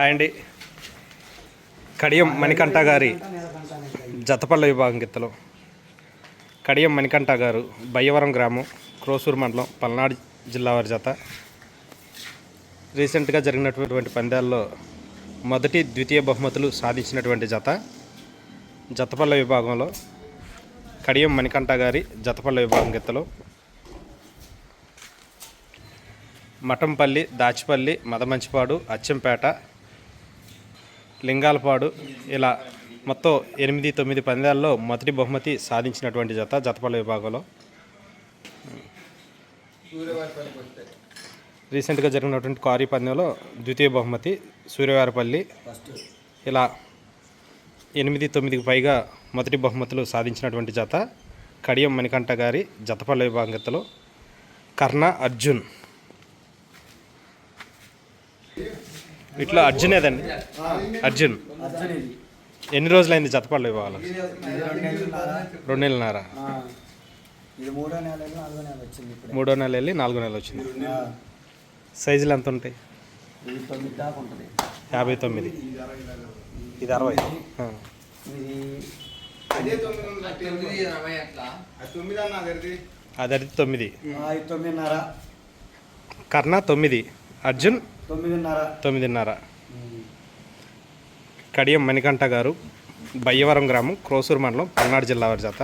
Hi అండి. కడియం మణికంఠ గారి జతపల్ల విభాగం గిత్తలు. కడియం మణికంఠ గారు బయ్యవరం గ్రామం క్రోసూరు మండలం పల్నాడు జిల్లా వారి జత. రీసెంట్గా జరిగినటువంటి పందాల్లో మొదటి ద్వితీయ బహుమతులు సాధించినటువంటి జత. జతపల్ల విభాగంలో కడియం మణికంఠ గారి జతపల్ల విభాగం గిత్తలు. మఠంపల్లి దాచిపల్లి మదమంచిపాడు అచ్చంపేట లింగాలపాడు ఇలా మొత్తం ఎనిమిది తొమ్మిది పందాల్లో మొదటి బహుమతి సాధించినటువంటి జత జతపల్ల విభాగంలో. రీసెంట్గా జరిగినటువంటి క్వారీ పందెంలో ద్వితీయ బహుమతి సూర్యవారపల్లి ఇలా ఎనిమిది తొమ్మిదికి పైగా మొదటి బహుమతులు సాధించినటువంటి జత కడియం మణికంఠ గారి జతపల్ల విభాగతలో కర్ణ అర్జున్ ఇట్లా అర్జున్ ఏదండి? అర్జున్. ఎన్ని రోజులైంది విభాగాలు ఇది రెండు నెలలున్నారా? మూడో నెల వెళ్ళి నాలుగో నెల వచ్చింది. సైజులు ఎంత ఉంటాయి? యాభై తొమ్మిది. ఇది అరవై. అది అది తొమ్మిది. కర్ణ తొమ్మిది. అర్జున్? తొమ్మిదిన్నర. కడియం మణికంఠ గారు బయ్యవరం గ్రామం క్రోసూరు మండలం పల్నాడు జిల్లా వారి జత.